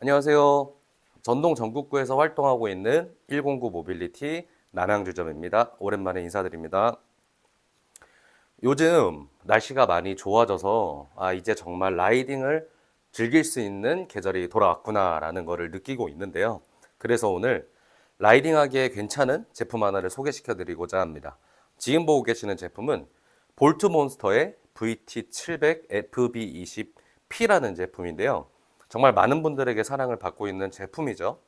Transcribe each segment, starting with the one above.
안녕하세요. 전동 전국구에서 활동하고 있는 109 모빌리티 남양주점입니다. 오랜만에 인사드립니다. 요즘 날씨가 많이 좋아져서 아 이제 정말 라이딩을 즐길 수 있는 계절이 돌아왔구나라는 것을 느끼고 있는데요. 그래서 오늘 라이딩하기에 괜찮은 제품 하나를 소개시켜 드리고자 합니다. 지금 보고 계시는 제품은 볼트 몬스터의 VT700FB20P라는 제품인데요. 정말 많은 분들에게 사랑을 받고 있는 제품이죠.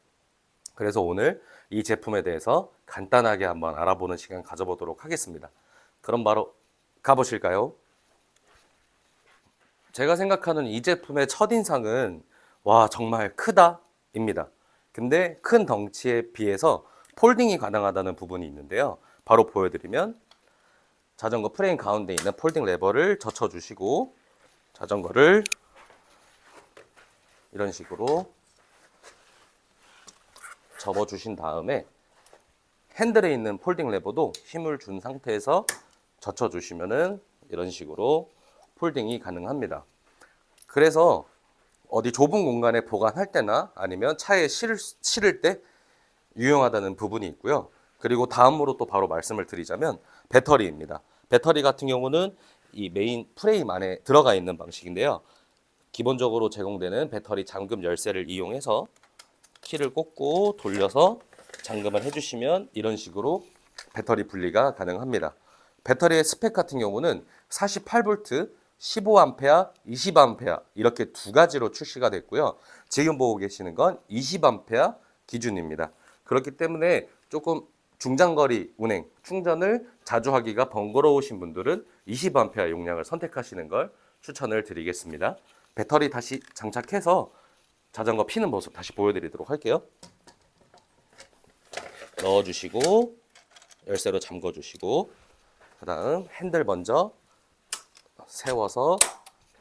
그래서 오늘 이 제품에 대해서 간단하게 한번 알아보는 시간 가져보도록 하겠습니다. 그럼 바로 가보실까요? 제가 생각하는 이 제품의 첫인상은 와 정말 크다 입니다. 근데 큰 덩치에 비해서 폴딩이 가능하다는 부분이 있는데요. 바로 보여드리면 자전거 프레임 가운데 있는 폴딩 레버를 젖혀주시고 자전거를 이런 식으로 접어 주신 다음에 핸들에 있는 폴딩 레버도 힘을 준 상태에서 젖혀 주시면은 이런 식으로 폴딩이 가능합니다. 그래서 어디 좁은 공간에 보관할 때나 아니면 차에 실을, 실을 때 유용하다는 부분이 있고요. 그리고 다음으로 또 바로 말씀을 드리자면 배터리입니다. 배터리 같은 경우는 이 메인 프레임 안에 들어가 있는 방식인데요. 기본적으로 제공되는 배터리 잠금 열쇠를 이용해서 키를 꽂고 돌려서 잠금을 해주시면 이런 식으로 배터리 분리가 가능합니다. 배터리의 스펙 같은 경우는 48V, 15A, 20A 이렇게 두 가지로 출시가 됐고요. 지금 보고 계시는 건 20A 기준입니다. 그렇기 때문에 조금 중장거리 운행, 충전을 자주 하기가 번거로우신 분들은 20A 용량을 선택하시는 걸 추천을 드리겠습니다. 배터리 다시 장착해서 자전거 피는 모습 다시 보여드리도록 할게요. 넣어주시고 열쇠로 잠궈주시고 그 다음 핸들 먼저 세워서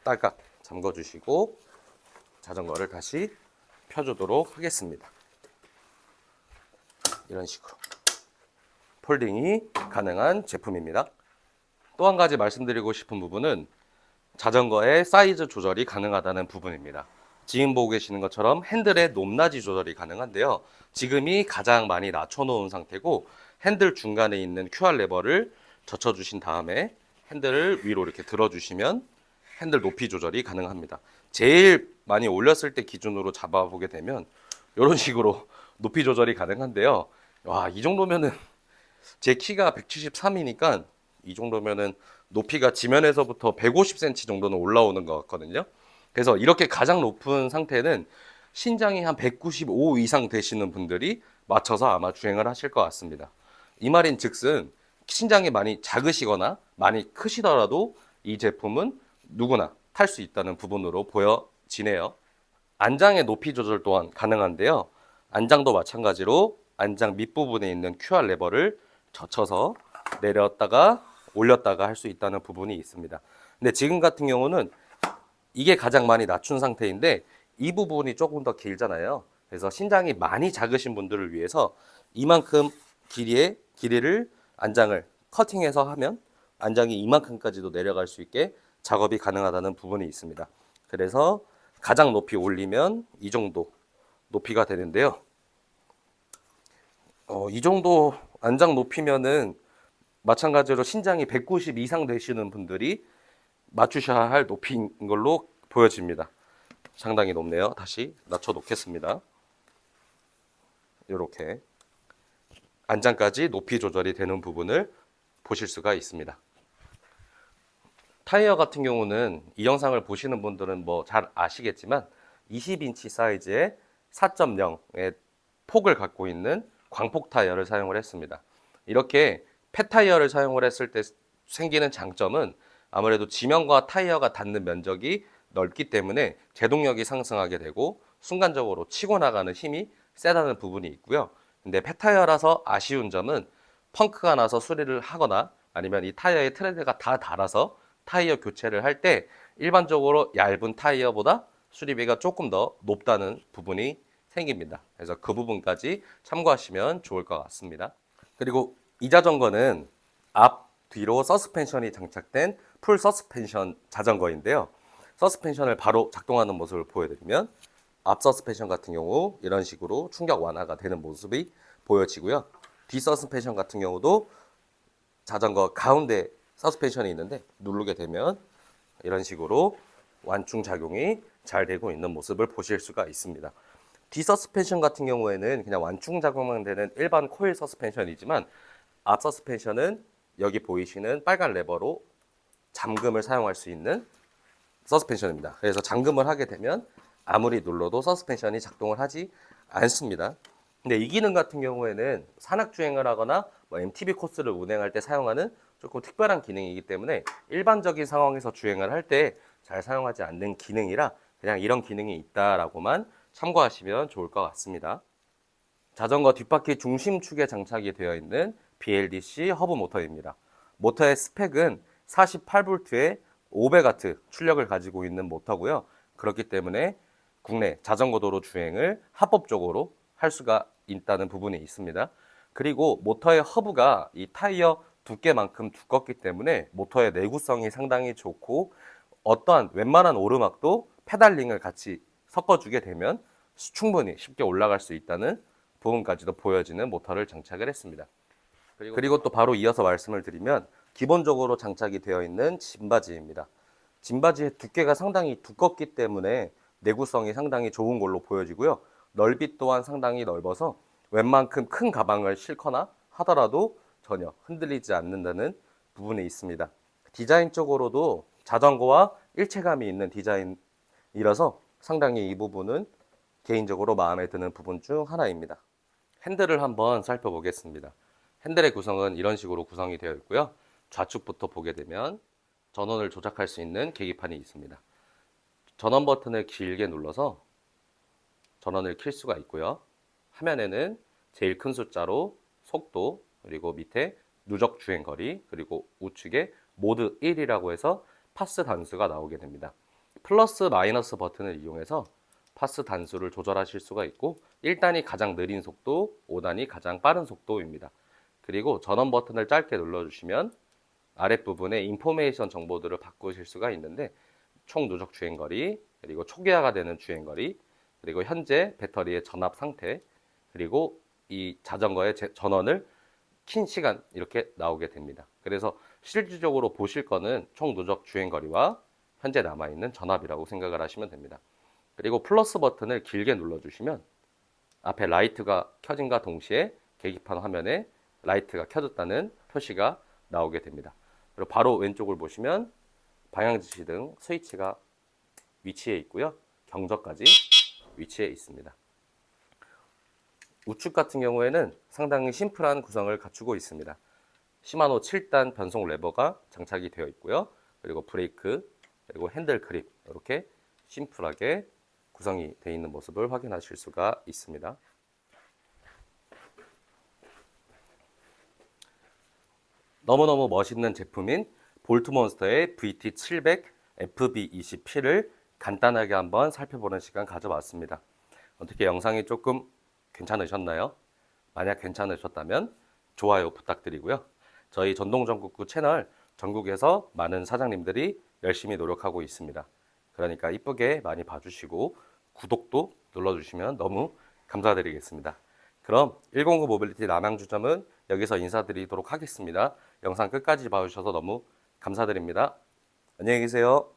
딸깍 잠궈주시고 자전거를 다시 펴주도록 하겠습니다. 이런 식으로 폴딩이 가능한 제품입니다. 또 한 가지 말씀드리고 싶은 부분은 자전거의 사이즈 조절이 가능하다는 부분입니다. 지금 보고 계시는 것처럼 핸들의 높낮이 조절이 가능한데요. 지금이 가장 많이 낮춰놓은 상태고 핸들 중간에 있는 QR 레버를 젖혀주신 다음에 핸들을 위로 이렇게 들어주시면 핸들 높이 조절이 가능합니다. 제일 많이 올렸을 때 기준으로 잡아보게 되면 이런 식으로 높이 조절이 가능한데요. 와, 이 정도면은 제 키가 173이니까 이 정도면은 높이가 지면에서부터 150cm 정도는 올라오는 것 같거든요. 그래서 이렇게 가장 높은 상태는 신장이 한 195 이상 되시는 분들이 맞춰서 아마 주행을 하실 것 같습니다. 이 말인 즉슨 신장이 많이 작으시거나 많이 크시더라도 이 제품은 누구나 탈 수 있다는 부분으로 보여지네요. 안장의 높이 조절 또한 가능한데요. 안장도 마찬가지로 안장 밑부분에 있는 QR 레버를 젖혀서 내렸다가 올렸다가 할 수 있다는 부분이 있습니다. 근데 지금 같은 경우는 이게 가장 많이 낮춘 상태인데 이 부분이 조금 더 길잖아요. 그래서 신장이 많이 작으신 분들을 위해서 이만큼 길이의 길이를 안장을 커팅해서 하면 안장이 이만큼까지도 내려갈 수 있게 작업이 가능하다는 부분이 있습니다. 그래서 가장 높이 올리면 이 정도 높이가 되는데요. 어, 이 정도 안장 높이면은 마찬가지로 신장이 190 이상 되시는 분들이 맞추셔야 할 높이인 걸로 보여집니다. 상당히 높네요. 다시 낮춰 놓겠습니다. 이렇게 안장까지 높이 조절이 되는 부분을 보실 수가 있습니다. 타이어 같은 경우는 이 영상을 보시는 분들은 뭐 잘 아시겠지만 20인치 사이즈의 4.0의 폭을 갖고 있는 광폭 타이어를 사용을 했습니다. 이렇게 폐타이어를 사용을 했을 때 생기는 장점은 아무래도 지면과 타이어가 닿는 면적이 넓기 때문에 제동력이 상승하게 되고 순간적으로 치고 나가는 힘이 세다는 부분이 있고요. 근데 폐타이어라서 아쉬운 점은 펑크가 나서 수리를 하거나 아니면 이 타이어의 트레드가 다 닳아서 타이어 교체를 할 때 일반적으로 얇은 타이어보다 수리비가 조금 더 높다는 부분이 생깁니다. 그래서 그 부분까지 참고하시면 좋을 것 같습니다. 그리고 이 자전거는 앞, 뒤로 서스펜션이 장착된 풀 서스펜션 자전거인데요. 서스펜션을 바로 작동하는 모습을 보여드리면 앞 서스펜션 같은 경우 이런 식으로 충격 완화가 되는 모습이 보여지고요. 뒤 서스펜션 같은 경우도 자전거 가운데 서스펜션이 있는데 누르게 되면 이런 식으로 완충 작용이 잘 되고 있는 모습을 보실 수가 있습니다. 뒤 서스펜션 같은 경우에는 그냥 완충 작용만 되는 일반 코일 서스펜션이지만 앞 서스펜션은 여기 보이시는 빨간 레버로 잠금을 사용할 수 있는 서스펜션입니다. 그래서 잠금을 하게 되면 아무리 눌러도 서스펜션이 작동을 하지 않습니다. 근데 이 기능 같은 경우에는 산악 주행을 하거나 뭐 MTB 코스를 운행할 때 사용하는 조금 특별한 기능이기 때문에 일반적인 상황에서 주행을 할 때 잘 사용하지 않는 기능이라 그냥 이런 기능이 있다라고만 참고하시면 좋을 것 같습니다. 자전거 뒷바퀴 중심축에 장착이 되어 있는 BLDC 허브 모터입니다. 모터의 스펙은 48V에 500W 출력을 가지고 있는 모터고요. 그렇기 때문에 국내 자전거 도로 주행을 합법적으로 할 수가 있다는 부분이 있습니다. 그리고 모터의 허브가 이 타이어 두께만큼 두껍기 때문에 모터의 내구성이 상당히 좋고 어떠한 웬만한 오르막도 페달링을 같이 섞어주게 되면 충분히 쉽게 올라갈 수 있다는 부분까지도 보여지는 모터를 장착을 했습니다. 그리고, 그리고 또 바로 이어서 말씀을 드리면 기본적으로 장착이 되어 있는 짐바지입니다. 짐바지의 두께가 상당히 두껍기 때문에 내구성이 상당히 좋은 걸로 보여지고요. 넓이 또한 상당히 넓어서 웬만큼 큰 가방을 싣거나 하더라도 전혀 흔들리지 않는다는 부분이 있습니다. 디자인적으로도 자전거와 일체감이 있는 디자인이라서 상당히 이 부분은 개인적으로 마음에 드는 부분 중 하나입니다. 핸들을 한번 살펴보겠습니다. 핸들의 구성은 이런 식으로 구성이 되어 있고요. 좌측부터 보게 되면 전원을 조작할 수 있는 계기판이 있습니다. 전원 버튼을 길게 눌러서 전원을 킬 수가 있고요. 화면에는 제일 큰 숫자로 속도, 그리고 밑에 누적 주행 거리, 그리고 우측에 모드 1이라고 해서 파스 단수가 나오게 됩니다. 플러스 마이너스 버튼을 이용해서 파스 단수를 조절하실 수가 있고 1단이 가장 느린 속도, 5단이 가장 빠른 속도입니다. 그리고 전원 버튼을 짧게 눌러주시면 아랫부분에 인포메이션 정보들을 바꾸실 수가 있는데 총 누적 주행거리, 그리고 초기화가 되는 주행거리, 그리고 현재 배터리의 전압 상태, 그리고 이 자전거의 제- 전원을 킨 시간 이렇게 나오게 됩니다. 그래서 실질적으로 보실 거는 총 누적 주행거리와 현재 남아있는 전압이라고 생각을 하시면 됩니다. 그리고 플러스 버튼을 길게 눌러주시면 앞에 라이트가 켜진과 동시에 계기판 화면에 라이트가 켜졌다는 표시가 나오게 됩니다. 그리고 바로 왼쪽을 보시면 방향 지시 등 스위치가 위치해 있고요. 경적까지 위치해 있습니다. 우측 같은 경우에는 상당히 심플한 구성을 갖추고 있습니다. 시마노 7단 변속 레버가 장착이 되어 있고요. 그리고 브레이크, 그리고 핸들 그립 이렇게 심플하게 구성이 되어 있는 모습을 확인하실 수가 있습니다. 너무너무 멋있는 제품인 볼트몬스터의 VT700 FB20P를 간단하게 한번 살펴보는 시간 가져봤습니다. 어떻게 영상이 조금 괜찮으셨나요? 만약 괜찮으셨다면 좋아요 부탁드리고요. 저희 전동전국구 채널 전국에서 많은 사장님들이 열심히 노력하고 있습니다. 그러니까 이쁘게 많이 봐주시고 구독도 눌러주시면 너무 감사드리겠습니다. 그럼 109 모빌리티 남양주점은 여기서 인사드리도록 하겠습니다. 영상 끝까지 봐주셔서 너무 감사드립니다. 안녕히 계세요.